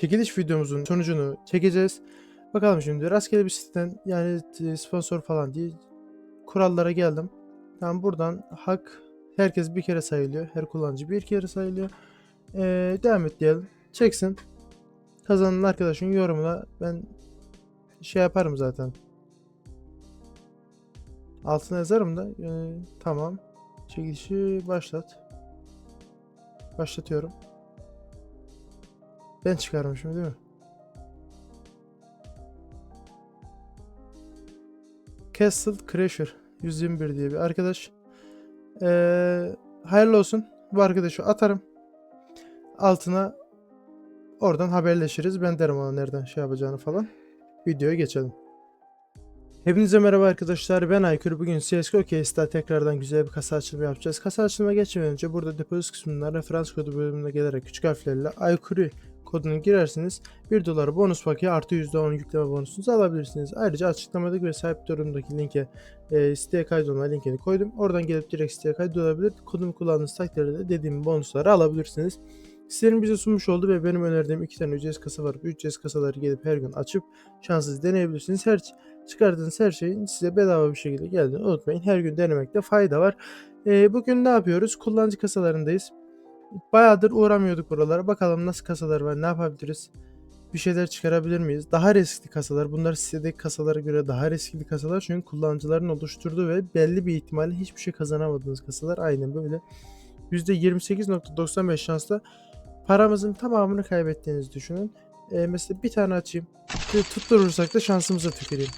çekiliş videomuzun sonucunu çekeceğiz. Bakalım şimdi rastgele bir siteden yani e, sponsor falan değil kurallara geldim. Tamam buradan hak herkes bir kere sayılıyor. Her kullanıcı bir kere sayılıyor. Ee, devam et diyelim. Çeksin. Kazanan arkadaşın yorumuna ben şey yaparım zaten. Altına yazarım da. e, tamam. Çekilişi başlat. Başlatıyorum. Ben çıkarmışım değil mi? Castle Crasher 121 diye bir arkadaş. Ee, hayırlı olsun. Bu arkadaşı atarım. Altına oradan haberleşiriz. Ben derim ona nereden şey yapacağını falan. Videoya geçelim. Hepinize merhaba arkadaşlar. Ben Aykır. Bugün CSGO Case'da tekrardan güzel bir kasa açılımı yapacağız. Kasa açılımına geçmeden önce burada depozit kısmından referans kodu bölümüne gelerek küçük harflerle Aykırı kodunu girerseniz 1 dolar bonus paketi artı %10 yükleme bonusunuzu alabilirsiniz. Ayrıca açıklamadaki ve sahip durumdaki linke e, siteye kaydolma linkini koydum. Oradan gelip direkt siteye kaydolabilir. Kodumu kullandığınız takdirde de dediğim bonusları alabilirsiniz. Sitenin bize sunmuş olduğu ve benim önerdiğim iki tane ücretsiz kasa var. Ücretsiz kasaları gelip her gün açıp şanssız deneyebilirsiniz. Her çıkardığınız her şeyin size bedava bir şekilde geldiğini unutmayın. Her gün denemekte fayda var. E, bugün ne yapıyoruz? Kullanıcı kasalarındayız. Bayağıdır uğramıyorduk buralara. Bakalım nasıl kasalar var, ne yapabiliriz? Bir şeyler çıkarabilir miyiz? Daha riskli kasalar. Bunlar sitedeki kasalara göre daha riskli kasalar. Çünkü kullanıcıların oluşturduğu ve belli bir ihtimalle hiçbir şey kazanamadığınız kasalar. Aynen böyle. %28.95 şansla paramızın tamamını kaybettiğinizi düşünün. Ee, mesela bir tane açayım. Bir tutturursak da şansımıza tüküreyim.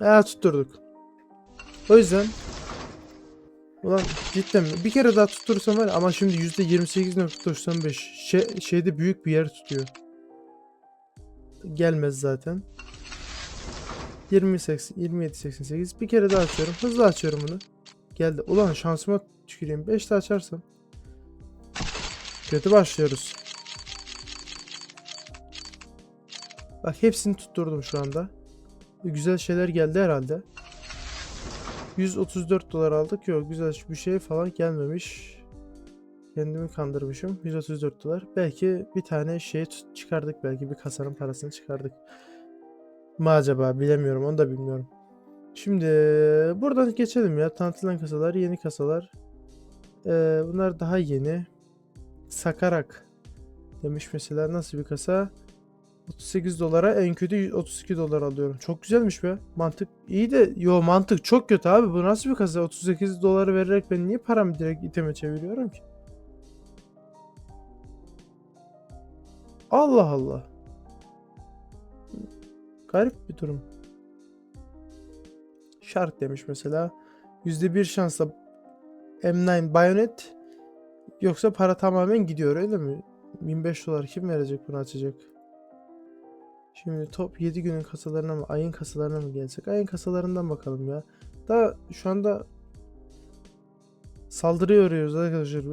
Ya tutturduk. O yüzden Ulan cidden? Bir kere daha tutturursam var ama şimdi %28.95 şey, şeyde büyük bir yer tutuyor. Gelmez zaten. 20 80 27 88 bir kere daha açıyorum. Hızlı açıyorum bunu. Geldi. Ulan şansıma tüküreyim. 5 de açarsam. Kötü başlıyoruz. Bak hepsini tutturdum şu anda. Güzel şeyler geldi herhalde. 134 dolar aldık. Yok güzel bir şey falan gelmemiş. Kendimi kandırmışım. 134 dolar. Belki bir tane şey çıkardık. Belki bir kasanın parasını çıkardık. Mı acaba bilemiyorum. Onu da bilmiyorum. Şimdi buradan geçelim ya. Tanıtılan kasalar, yeni kasalar. Ee, bunlar daha yeni. Sakarak demiş mesela nasıl bir kasa? 38 dolara en kötü 32 dolar alıyorum. Çok güzelmiş be. Mantık iyi de yo mantık çok kötü abi. Bu nasıl bir kasa? 38 doları vererek ben niye paramı direkt iteme çeviriyorum ki? Allah Allah. Garip bir durum. Şart demiş mesela. %1 şansla M9 Bayonet yoksa para tamamen gidiyor öyle mi? 1005 dolar kim verecek bunu açacak? Şimdi top 7 günün kasalarına mı, ayın kasalarına mı gelsek? Ayın kasalarından bakalım ya. Daha şu anda saldırıya uğruyoruz arkadaşlar.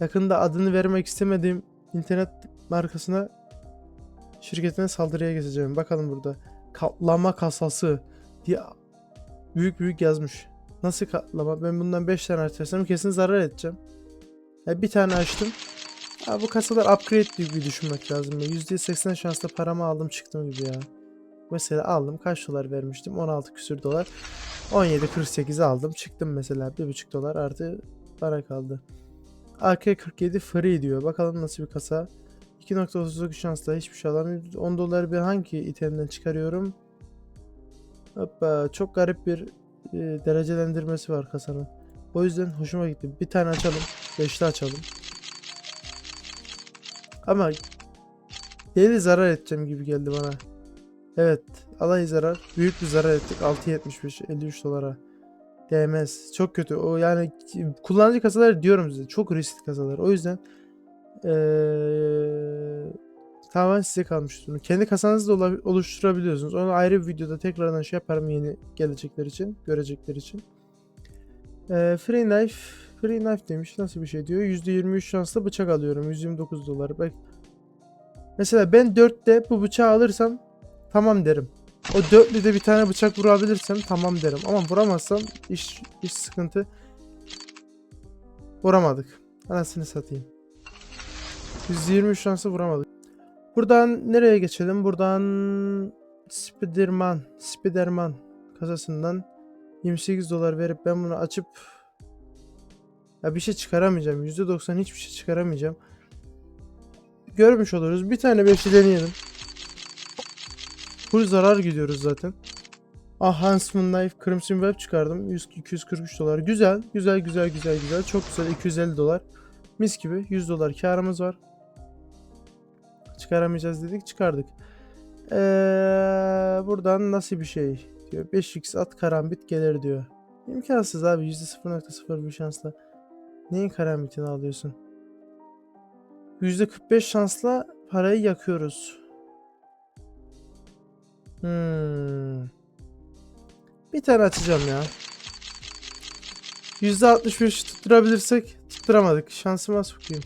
Yakında adını vermek istemediğim internet markasına şirketine saldırıya geçeceğim. Bakalım burada. Kaplama kasası diye büyük büyük yazmış. Nasıl katlama? Ben bundan 5 tane açarsam kesin zarar edeceğim. Ya bir tane açtım. Ya bu kasalar upgrade gibi düşünmek lazım. ya. %80 şansla paramı aldım çıktım gibi ya. Mesela aldım kaç dolar vermiştim? 16 küsür dolar. 17.48 aldım çıktım mesela 1.5 dolar artı para kaldı. AK-47 free diyor. Bakalım nasıl bir kasa. 2.39 şansla hiçbir şey alamıyorum. 10 doları bir hangi itemden çıkarıyorum? Hoppa çok garip bir e, derecelendirmesi var kasanın. O yüzden hoşuma gitti. Bir tane açalım. Beşli açalım. Ama deli zarar edeceğim gibi geldi bana. Evet. Alay zarar. Büyük bir zarar ettik. 6.75 53 dolara. Değmez. Çok kötü. O yani kullanıcı kasalar diyorum size. Çok riskli kasalar. O yüzden eee tamamen size kalmış bunu. Kendi kasanızı da oluşturabiliyorsunuz. Onu ayrı bir videoda tekrardan şey yaparım yeni gelecekler için, görecekler için. Eee free knife Free knife demiş. Nasıl bir şey diyor? %23 şansla bıçak alıyorum. 129 dolar. Bak. Mesela ben 4'te bu bıçağı alırsam tamam derim. O dörtlüde bir tane bıçak vurabilirsem tamam derim. Ama vuramazsam iş, iş sıkıntı. Vuramadık. Anasını satayım. 120 şansı vuramadık. Buradan nereye geçelim? Buradan Spiderman, Spiderman kasasından 28 dolar verip ben bunu açıp ya bir şey çıkaramayacağım. %90 hiçbir şey çıkaramayacağım. Görmüş oluruz. Bir tane beşli deneyelim. Full zarar gidiyoruz zaten. Ah Huntsman Knife Crimson Web çıkardım. 100, 243 dolar. Güzel. Güzel güzel güzel güzel. Çok güzel. 250 dolar. Mis gibi. 100 dolar karımız var. Çıkaramayacağız dedik. Çıkardık. Ee, buradan nasıl bir şey diyor. 5x at karambit gelir diyor. İmkansız abi. %0.0 bir şansla. Neyin karambitini alıyorsun? %45 şansla parayı yakıyoruz. Hmm. Bir tane açacağım ya. %65 tutturabilirsek tutturamadık. Şansıma sokayım.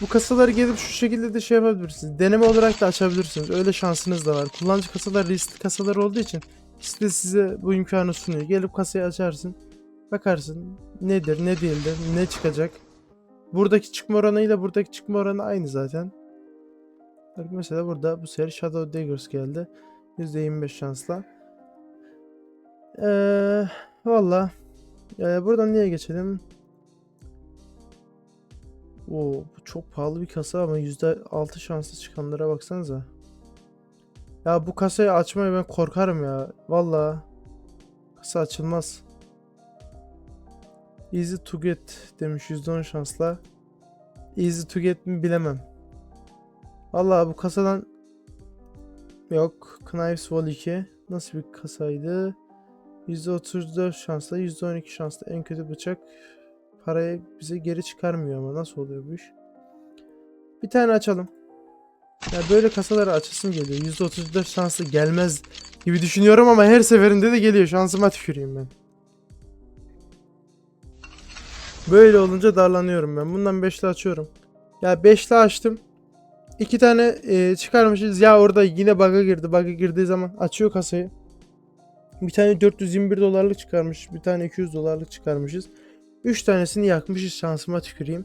Bu kasaları gelip şu şekilde de şey yapabilirsiniz. Deneme olarak da açabilirsiniz. Öyle şansınız da var. Kullanıcı kasalar riskli kasalar olduğu için işte size bu imkanı sunuyor. Gelip kasayı açarsın. Bakarsın nedir ne değildir ne çıkacak. Buradaki çıkma oranıyla buradaki çıkma oranı aynı zaten. Bak mesela burada bu sefer Shadow Daggers geldi. %25 şansla. Ee, Valla. Ee, buradan niye geçelim? Oo, bu çok pahalı bir kasa ama %6 şanslı çıkanlara baksanıza. Ya bu kasayı açmaya ben korkarım ya. Valla. Kasa açılmaz. Easy to get demiş %10 şansla. Easy to get mi bilemem. Valla bu kasadan yok. Knives Wall 2 nasıl bir kasaydı? %34 şansla %12 şansla en kötü bıçak parayı bize geri çıkarmıyor ama nasıl oluyor bu iş? Bir tane açalım. Ya böyle kasaları açasım geliyor. %34 şanslı gelmez gibi düşünüyorum ama her seferinde de geliyor. Şansıma tüküreyim ben. Böyle olunca darlanıyorum ben. Bundan 5'li açıyorum. Ya 5'li açtım. İki tane e, çıkarmışız. Ya orada yine bug'a girdi. Bug'a girdiği zaman açıyor kasayı. Bir tane 421 dolarlık çıkarmış. Bir tane 200 dolarlık çıkarmışız. 3 tanesini yakmışız şansıma tüküreyim.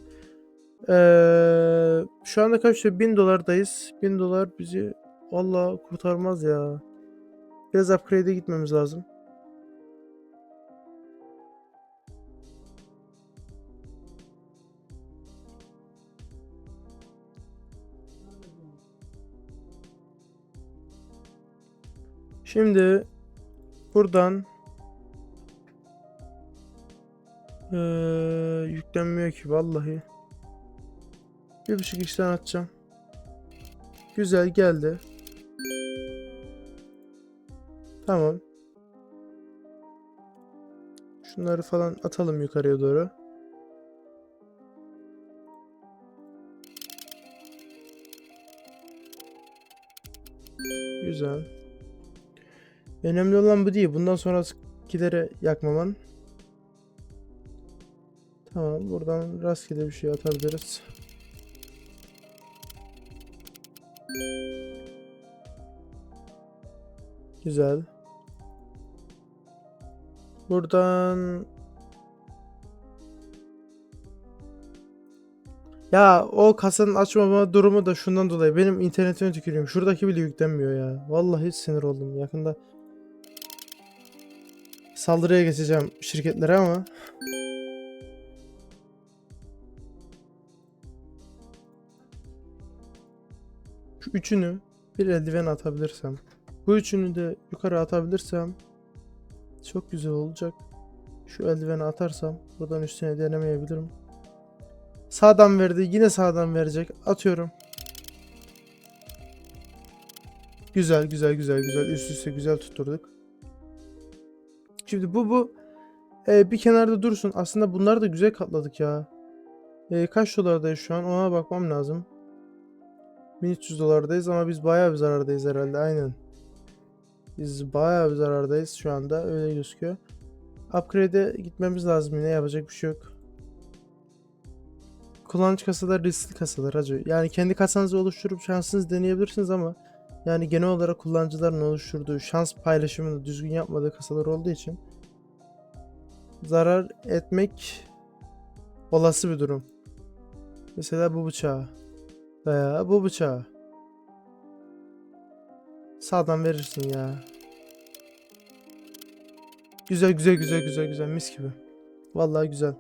Ee, şu anda kaç diyor? 1000 dolardayız. 1000 dolar bizi valla kurtarmaz ya. Biraz upgrade'e gitmemiz lazım. Şimdi buradan ee, yüklenmiyor ki vallahi. Bir buçuk işten atacağım. Güzel geldi. Tamam. Şunları falan atalım yukarıya doğru. Güzel. Önemli olan bu değil. Bundan sonrakileri yakmaman. Tamam buradan rastgele bir şey atabiliriz. Güzel. Buradan Ya o kasanın açmama durumu da şundan dolayı benim internetime tükürüyorum. Şuradaki bile yüklenmiyor ya. Vallahi sinir oldum yakında. Saldırıya geçeceğim şirketlere ama Şu üçünü bir eldiven atabilirsem, bu üçünü de yukarı atabilirsem çok güzel olacak. Şu eldiveni atarsam buradan üstüne denemeyebilirim. Sağdan verdi, yine sağdan verecek. Atıyorum. Güzel, güzel, güzel, güzel. Üst üste güzel tutturduk. Şimdi bu bu e, bir kenarda dursun. Aslında bunları da güzel katladık ya. E, kaç dolardayız şu an? Ona bakmam lazım. 1300 dolardayız ama biz bayağı bir zarardayız herhalde aynen. Biz bayağı bir zarardayız şu anda öyle gözüküyor. Upgrade'e gitmemiz lazım yine yapacak bir şey yok. Kullanıcı kasalar riskli kasalar hacı. Yani kendi kasanızı oluşturup şansınızı deneyebilirsiniz ama yani genel olarak kullanıcıların oluşturduğu şans paylaşımını düzgün yapmadığı kasalar olduğu için zarar etmek olası bir durum. Mesela bu bıçağı veya bu bıçağı. Sağdan verirsin ya. Güzel güzel güzel güzel güzel mis gibi. Vallahi güzel.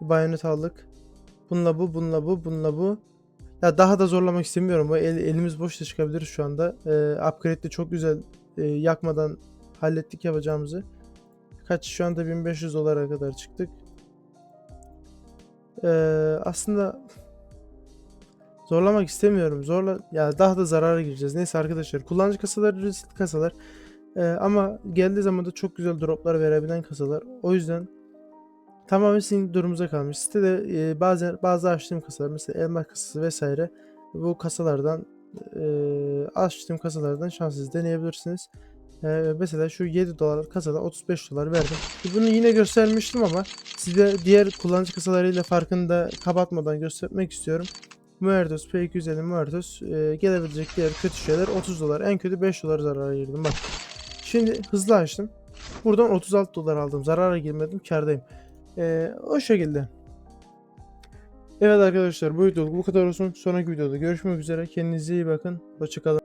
Bayonet aldık. Bununla bu, bununla bu, bununla bu. Ya daha da zorlamak istemiyorum. Bu el- elimiz boş da çıkabiliriz şu anda. Ee, upgrade de çok güzel e, yakmadan hallettik yapacağımızı. Kaç şu anda 1500 dolara kadar çıktık. Ee, aslında zorlamak istemiyorum. Zorla ya daha da zarara gireceğiz. Neyse arkadaşlar kullanıcı kasalar riskli kasalar. Ee, ama geldiği zaman da çok güzel droplar verebilen kasalar. O yüzden tamamen sizin durumunuza kalmış. Sitede e, bazen bazı açtığım kasalar mesela elma kasası vesaire bu kasalardan e, açtığım kasalardan şanssız deneyebilirsiniz. E, mesela şu 7 dolar kasada 35 dolar verdim. Bunu yine göstermiştim ama size diğer kullanıcı kasalarıyla farkını da kapatmadan göstermek istiyorum. Muertos, P250 Muertos e, gelebilecek diğer kötü şeyler 30 dolar. En kötü 5 dolar zarara girdim. Bak. Şimdi hızlı açtım. Buradan 36 dolar aldım. Zarara girmedim. Kardayım. E, o şekilde. Evet arkadaşlar bu videoluk bu kadar olsun. Sonraki videoda görüşmek üzere. Kendinize iyi bakın. Hoşçakalın.